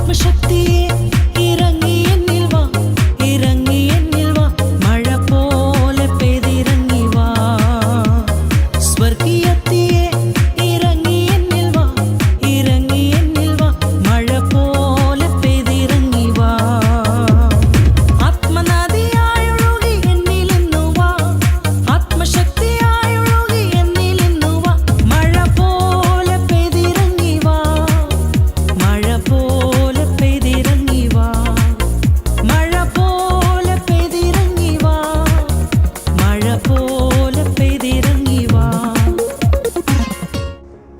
आत्मशक्ति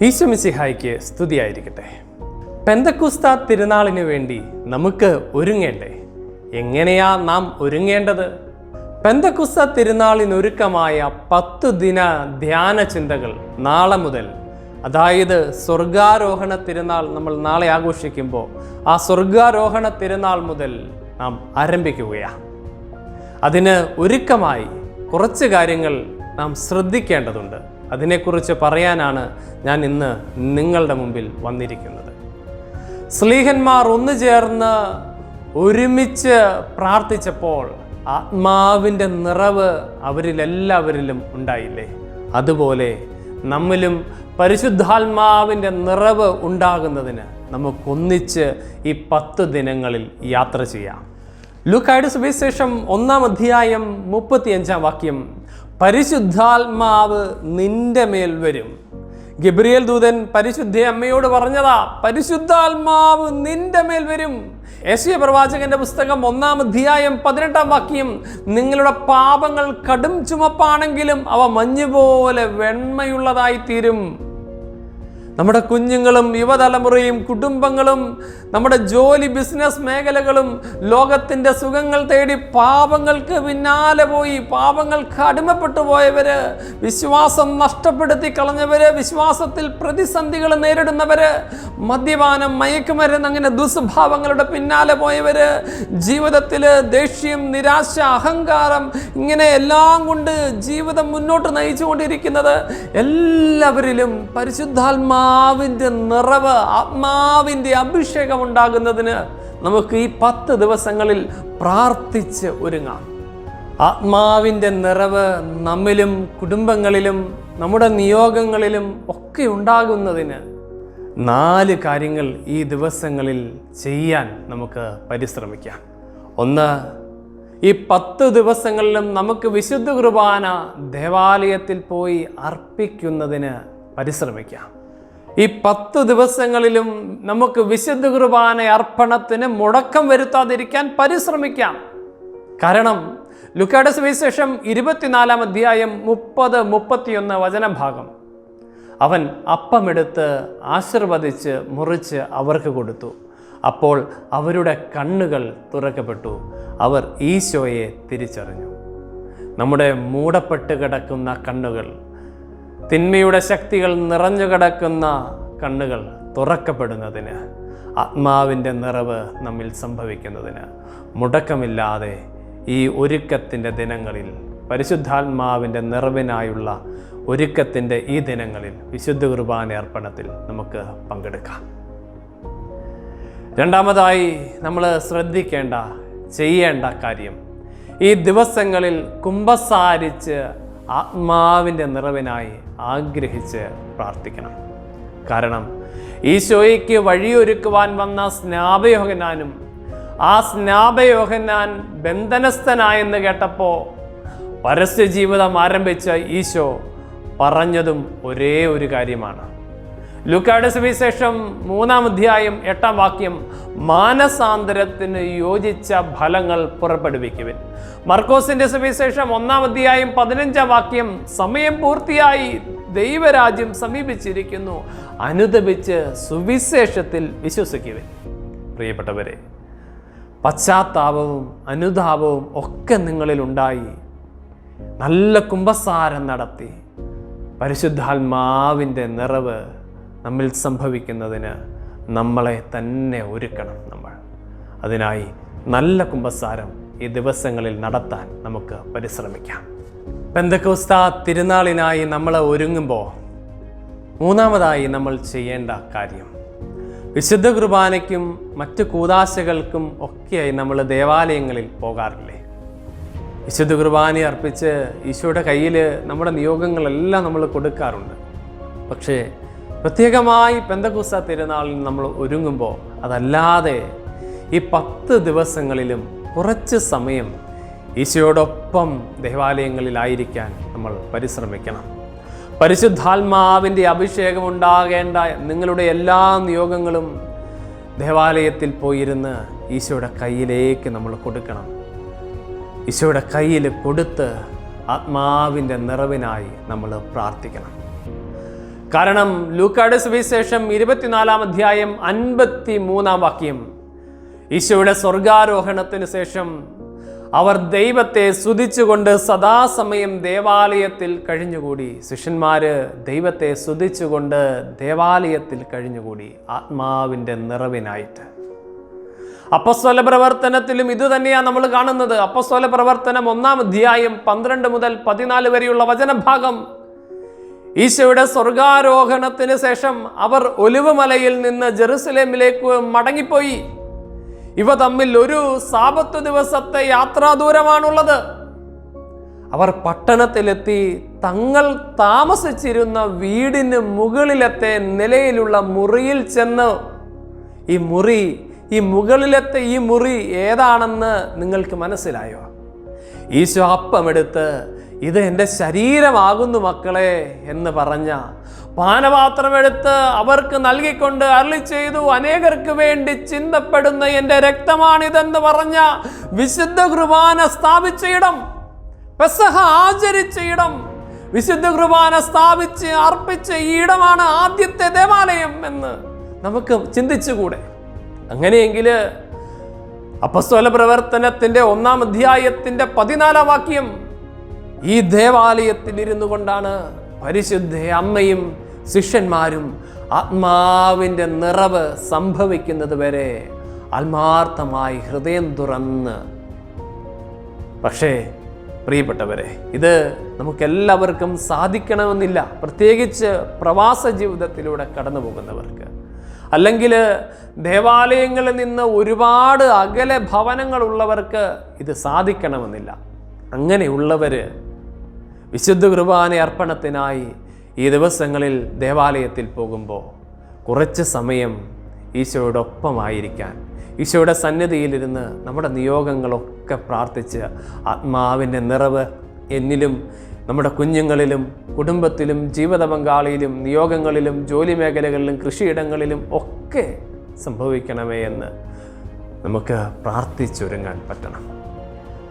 ഈശ്വമിസിഹായിക്ക് സ്തുതിയായിരിക്കട്ടെ. പെന്തക്കുസ്ത തിരുനാളിന് വേണ്ടി നമുക്ക് ഒരുങ്ങേണ്ടേ? എങ്ങനെയാ നാം ഒരുങ്ങേണ്ടത്? പെന്തക്കുസ്ത തിരുനാളിനൊരുക്കമായ പത്ത് ദിന ധ്യാന ചിന്തകൾ നാളെ മുതൽ. അതായത് സ്വർഗാരോഹണ തിരുനാൾ നമ്മൾ നാളെ ആഘോഷിക്കുമ്പോൾ ആ സ്വർഗാരോഹണ തിരുനാൾ മുതൽ നാം ആരംഭിക്കുകയാണ് അതിന് ഒരുക്കമായി കുറച്ച് കാര്യങ്ങൾ നാം ശ്രദ്ധിക്കേണ്ടതുണ്ട്. അതിനെക്കുറിച്ച് പറയാനാണ് ഞാൻ ഇന്ന് നിങ്ങളുടെ മുമ്പിൽ വന്നിരിക്കുന്നത്. സ്ലീഹന്മാർ ഒന്നു ചേർന്ന് ഒരുമിച്ച് പ്രാർത്ഥിച്ചപ്പോൾ ആത്മാവിന്റെ നിറവ് അവരിലെല്ലാവരിലും ഉണ്ടായില്ലേ? അതുപോലെ നമ്മിലും പരിശുദ്ധാത്മാവിന്റെ നിറവ് ഉണ്ടാകുന്നതിന് നമുക്കൊന്നിച്ച് ഈ പത്ത് ദിനങ്ങളിൽ യാത്ര ചെയ്യാം. ലുക്കായുടെ സുവിശേഷം ഒന്നാം അധ്യായം മുപ്പത്തിയഞ്ചാം വാക്യം പരിശുദ്ധാത്മാവ് നിന്റെ മേൽ വരും. ഗബ്രിയേൽ ദൂതൻ പരിശുദ്ധ അമ്മയോട് പറഞ്ഞതാ പരിശുദ്ധാത്മാവ് നിന്റെ മേൽ വരും. യേശുയ പ്രവാചകന്റെ പുസ്തകം ഒന്നാം അധ്യായം പതിനെട്ടാം വാക്യം നിങ്ങളുടെ പാപങ്ങൾ കടും ചുമപ്പാണെങ്കിലും അവ മഞ്ഞുപോലെ വെണ്മയുള്ളതായി തീരും. നമ്മുടെ കുഞ്ഞുങ്ങളും യുവതലമുറയും കുടുംബങ്ങളും നമ്മുടെ ജോലി ബിസിനസ് മേഖലകളും ലോകത്തിന്റെ സുഖങ്ങൾ തേടി പാപങ്ങൾക്ക് പിന്നാലെ പോയി പാപങ്ങൾക്ക് അടിമപ്പെട്ടു പോയവര് വിശ്വാസം നഷ്ടപ്പെടുത്തി കളഞ്ഞവര് വിശ്വാസത്തിൽ പ്രതിസന്ധികൾ നേരിടുന്നവര് മദ്യപാനം മയക്കുമരുന്ന് അങ്ങനെ ദുസ്വഭാവങ്ങളുടെ പിന്നാലെ പോയവര് ജീവിതത്തിൽ ദേഷ്യം നിരാശ അഹങ്കാരം ഇങ്ങനെ എല്ലാം കൊണ്ട് ജീവിതം മുന്നോട്ട് നയിച്ചുകൊണ്ടിരിക്കുന്നത് എല്ലാവരിലും പരിശുദ്ധാത്മാവിന്റെ നിറവ് ആത്മാവിന്റെ അഭിഷേകം ഉണ്ടാകുന്നതിന് നമുക്ക് ഈ പത്ത് ദിവസങ്ങളിൽ പ്രാർത്ഥിച്ച് ഒരുങ്ങാം. ആത്മാവിന്റെ നിറവ് നമ്മിലും കുടുംബങ്ങളിലും നമ്മുടെ നിയോഗങ്ങളിലും ഒക്കെ ഉണ്ടാകുന്നതിന് നാല് കാര്യങ്ങൾ ഈ ദിവസങ്ങളിൽ ചെയ്യാൻ നമുക്ക് പരിശ്രമിക്കാം. ഒന്ന് ഈ പത്ത് ദിവസങ്ങളിലും നമുക്ക് വിശുദ്ധ കുർബാന ദേവാലയത്തിൽ പോയി അർപ്പിക്കുന്നതിന് പരിശ്രമിക്കാം. ഈ പത്ത് ദിവസങ്ങളിലും നമുക്ക് വിശുദ്ധ കുർബാന അർപ്പണത്തിന് മുടക്കം വരുത്താതിരിക്കാൻ പരിശ്രമിക്കാം. കാരണം ലുക്കാഡസ് സുവിശേഷം ഇരുപത്തിനാലാം അധ്യായം മുപ്പത് മുപ്പത്തിയൊന്ന് വചനഭാഗം. അവൻ അപ്പമെടുത്ത് ആശീർവദിച്ച് മുറിച്ച് അവർക്ക് കൊടുത്തു. അപ്പോൾ അവരുടെ കണ്ണുകൾ തുറക്കപ്പെട്ടു. അവർ ഈശോയെ തിരിച്ചറിഞ്ഞു. നമ്മുടെ മൂടപ്പെട്ട് കിടക്കുന്ന കണ്ണുകൾ തിന്മയുടെ ശക്തികൾ നിറഞ്ഞു കിടക്കുന്ന കണ്ണുകൾ തുറക്കപ്പെടുന്നതിന് ആത്മാവിന്റെ നിറവ് നമ്മിൽ സംഭവിക്കുന്നതിന് മുടക്കമില്ലാതെ ഈ ഒരുക്കത്തിന്റെ ദിനങ്ങളിൽ പരിശുദ്ധാത്മാവിന്റെ നിറവിനായുള്ള ഒരുക്കത്തിന്റെ ഈ ദിനങ്ങളിൽ വിശുദ്ധ കുർബാന അർപ്പണത്തിൽ നമുക്ക് പങ്കെടുക്കാം. രണ്ടാമതായി നമ്മൾ ശ്രദ്ധിക്കേണ്ട ചെയ്യേണ്ട കാര്യം ഈ ദിവസങ്ങളിൽ കുംഭസാരിച്ച് ആത്മാവിന്റെ നിറവിനായി ആഗ്രഹിച്ച് പ്രാർത്ഥിക്കണം. കാരണം ഈശോയ്ക്ക് വഴിയൊരുക്കുവാൻ വന്ന സ്നാപയോഹനാനും ആ സ്നാപയോഹനാൻ ബന്ധനസ്ഥനായെന്ന് കേട്ടപ്പോൾ പരസ്യ ജീവിതം ആരംഭിച്ച ഈശോ പറഞ്ഞതും ഒരേ ഒരു കാര്യമാണ്. ലുക്കായുടെ സുവിശേഷം മൂന്നാം അധ്യായം എട്ടാം വാക്യം മാനസാന്തരത്തിന് യോജിച്ച ഫലങ്ങൾ പുറപ്പെടുവിക്കുവിൻ. മർക്കോസിന്റെ സുവിശേഷം ഒന്നാം അധ്യായം പതിനഞ്ചാം വാക്യം സമയം പൂർത്തിയായി ദൈവരാജ്യം സമീപിച്ചിരിക്കുന്നു. അനുദപിച്ച് സുവിശേഷത്തിൽ വിശ്വസിക്കുവിൻ. പ്രിയപ്പെട്ടവരെ പശ്ചാത്താപവും അനുതാപവും ഒക്കെ നിങ്ങളിൽ ഉണ്ടായി. നല്ല കുംഭസാരം നടത്തി. പരിശുദ്ധാത്മാവിന്റെ നിറവ് നമ്മിൽ സംഭവിക്കുന്നതിന് നമ്മളെ തന്നെ ഒരുക്കണം നമ്മൾ. അതിനായി നല്ല കുംഭസാരം ഈ ദിവസങ്ങളിൽ നടത്താൻ നമുക്ക് പരിശ്രമിക്കാം. പെന്തക്കോസ്ത തിരുനാളിനായി നമ്മൾ ഒരുങ്ങുമ്പോൾ മൂന്നാമതായി നമ്മൾ ചെയ്യേണ്ട കാര്യം വിശുദ്ധ കുർബാനയ്ക്കും മറ്റു കൂതാശകൾക്കും ഒക്കെയായി നമ്മൾ ദേവാലയങ്ങളിൽ പോകാറില്ലേ? വിശുദ്ധ കുർബാന അർപ്പിച്ച് ഈശോയുടെ കയ്യിൽ നമ്മുടെ നിയോഗങ്ങളെല്ലാം നമ്മൾ കൊടുക്കാറുണ്ട്. പക്ഷേ പ്രത്യേകമായി പെന്തകൂസ തിരുനാളിൽ നമ്മൾ ഒരുങ്ങുമ്പോൾ അതല്ലാതെ ഈ പത്ത് ദിവസങ്ങളിലും കുറച്ച് സമയം ഈശോയോടൊപ്പം ദേവാലയങ്ങളിലായിരിക്കാൻ നമ്മൾ പരിശ്രമിക്കണം. പരിശുദ്ധാത്മാവിന്റെ അഭിഷേകം ഉണ്ടാകേണ്ട നിങ്ങളുടെ എല്ലാ നിയോഗങ്ങളും ദേവാലയത്തിൽ പോയിരുന്ന് ഈശോയുടെ കയ്യിലേക്ക് നമ്മൾ കൊടുക്കണം. ഈശോയുടെ കയ്യിൽ കൊടുത്ത് ആത്മാവിന്റെ നിറവിനായി നമ്മൾ പ്രാർത്ഥിക്കണം. കാരണം ലൂക്കാട് സുവിശേഷം ഇരുപത്തിനാലാം അധ്യായം അൻപത്തി മൂന്നാം വാക്യം. ഈശോയുടെ സ്വർഗാരോഹണത്തിന് ശേഷം അവർ ദൈവത്തെ സ്തുതിച്ചുകൊണ്ട് സദാസമയം ദേവാലയത്തിൽ കഴിഞ്ഞുകൂടി. ശിഷ്യന്മാര് ദൈവത്തെ സ്തുതിച്ചുകൊണ്ട് ദേവാലയത്തിൽ കഴിഞ്ഞുകൂടി ആത്മാവിന്റെ നിറവിനായിട്ട്. അപ്പസ്വല പ്രവർത്തനത്തിലും ഇത് തന്നെയാണ് നമ്മൾ കാണുന്നത്. അപ്പസ്വല പ്രവർത്തനം ഒന്നാം അധ്യായം പന്ത്രണ്ട് മുതൽ പതിനാല് വരെയുള്ള വചനഭാഗം. ഈശോയുടെ സ്വർഗാരോഹണത്തിന് ശേഷം അവർ ഒലിവുമലയിൽ നിന്ന് ജെറുസലേമിലേക്ക് മടങ്ങിപ്പോയി. ഇവ തമ്മിൽ ഒരു സാപത്ത് ദിവസത്തെ യാത്രാ ദൂരമാണുള്ളത് അവർ പട്ടണത്തിലെത്തി തങ്ങൾ താമസിച്ചിരുന്ന വീടിന് മുകളിലത്തെ നിലയിലുള്ള മുറിയിൽ ചെന്ന് ഈ മുറി ഈ മുകളിലത്തെ ഈ മുറി ഏതാണെന്ന് നിങ്ങൾക്ക് മനസ്സിലായോ? ഈശോ അപ്പമെടുത്ത് ഇത് എന്റെ ശരീരമാകുന്നു മക്കളെ എന്ന് പറഞ്ഞ പാനപാത്രമെടുത്ത് അവർക്ക് നൽകിക്കൊണ്ട് അരളി ചെയ്തു. അനേകർക്ക് വേണ്ടി ചിന്തപ്പെടുന്ന എന്റെ രക്തമാണിതെന്ന് പറഞ്ഞ വിശുദ്ധ കുർബാന സ്ഥാപിച്ച ഇടം പെസഹ ആചരിച്ച ഇടം വിശുദ്ധ കുർബാന സ്ഥാപിച്ച് അർപ്പിച്ച ഈ ഇടമാണ് ആദ്യത്തെ ദേവാലയം എന്ന് നമുക്ക് ചിന്തിച്ചുകൂടെ? അങ്ങനെയെങ്കിൽ അപ്പസ്തോല പ്രവർത്തനത്തിന്റെ ഒന്നാം അധ്യായത്തിന്റെ പതിനാലാം വാക്യം ഈ ദേവാലയത്തിൽ ഇരുന്നു കൊണ്ടാണ് പരിശുദ്ധ അമ്മയും ശിഷ്യന്മാരും ആത്മാവിന്റെ നിറവ് സംഭവിക്കുന്നത് വരെ ആത്മാർത്ഥമായി ഹൃദയം തുറന്ന്. പക്ഷേ പ്രിയപ്പെട്ടവരെ ഇത് നമുക്കെല്ലാവർക്കും സാധിക്കണമെന്നില്ല. പ്രത്യേകിച്ച് പ്രവാസ ജീവിതത്തിലൂടെ കടന്നു പോകുന്നവർക്ക് അല്ലെങ്കിൽ ദേവാലയങ്ങളിൽ നിന്ന് ഒരുപാട് അകലെ ഭവനങ്ങളുള്ളവർക്ക് ഇത് സാധിക്കണമെന്നില്ല. അങ്ങനെയുള്ളവർ വിശുദ്ധ കുർബാന അർപ്പണത്തിനായി ഈ ദിവസങ്ങളിൽ ദേവാലയത്തിൽ പോകുമ്പോൾ കുറച്ച് സമയം ഈശോയോടൊപ്പമായിരിക്കാൻ ഈശോയുടെ സന്നിധിയിലിരുന്ന് നമ്മുടെ നിയോഗങ്ങളൊക്കെ പ്രാർത്ഥിച്ച് ആത്മാവിന്റെ നിറവ് എന്നിലും നമ്മുടെ കുഞ്ഞുങ്ങളിലും കുടുംബത്തിലും ജീവിത പങ്കാളിയിലും നിയോഗങ്ങളിലും ജോലി മേഖലകളിലും കൃഷിയിടങ്ങളിലും ഒക്കെ സംഭവിക്കണമേ എന്ന് നമുക്ക് പ്രാർത്ഥിച്ചൊരുങ്ങാൻ പറ്റണം.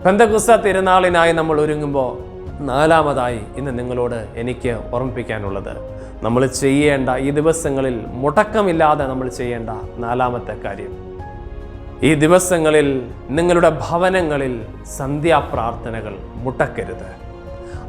പെന്തകുസ്ത തിരുനാളിനായി നമ്മൾ ഒരുങ്ങുമ്പോൾ നാലാമതായി ഇന്ന് നിങ്ങളോട് എനിക്ക് ഓർമ്മിപ്പിക്കാനുള്ളത്. നമ്മൾ ചെയ്യേണ്ട ഈ ദിവസങ്ങളിൽ മുടക്കമില്ലാതെ നമ്മൾ ചെയ്യേണ്ട നാലാമത്തെ കാര്യം. ഈ ദിവസങ്ങളിൽ നിങ്ങളുടെ ഭവനങ്ങളിൽ സന്ധ്യാപ്രാർത്ഥനകൾ മുടക്കരുത്.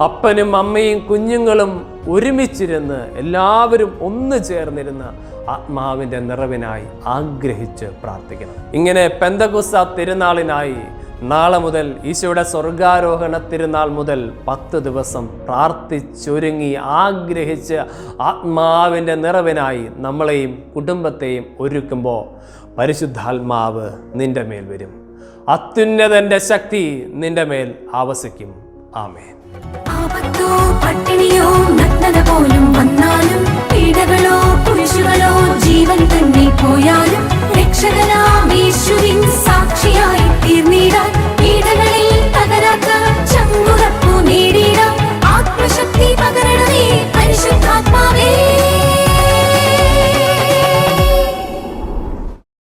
അപ്പനും അമ്മയും കുഞ്ഞുങ്ങളും ഒരുമിച്ചിരുന്ന് എല്ലാവരും ഒന്ന് ചേർന്നിരുന്ന് ആത്മാവിന്റെ നിറവിനായി ആഗ്രഹിച്ച് പ്രാർത്ഥിക്കണം. ഇങ്ങനെ പെന്തകുസ തിരുനാളിനായി നാളെ മുതൽ ഈശോയുടെ സ്വർഗാരോഹണ തിരുനാൾ മുതൽ പത്ത് ദിവസം പ്രാർത്ഥിച്ചൊരുങ്ങി ആഗ്രഹിച്ച് ആത്മാവിന്റെ നിറവിനായി നമ്മളെയും കുടുംബത്തെയും ഒരുക്കുമ്പോൾ പരിശുദ്ധാത്മാവ് നിന്റെ മേൽ വരും. അത്യുന്നതന്റെ ശക്തി നിന്റെ മേൽ ആവസിക്കും. ആമേൻ. ആപത്തോ പട്ടിണിയോ നഗ്നത പോലും വന്നാലും ജീവൻ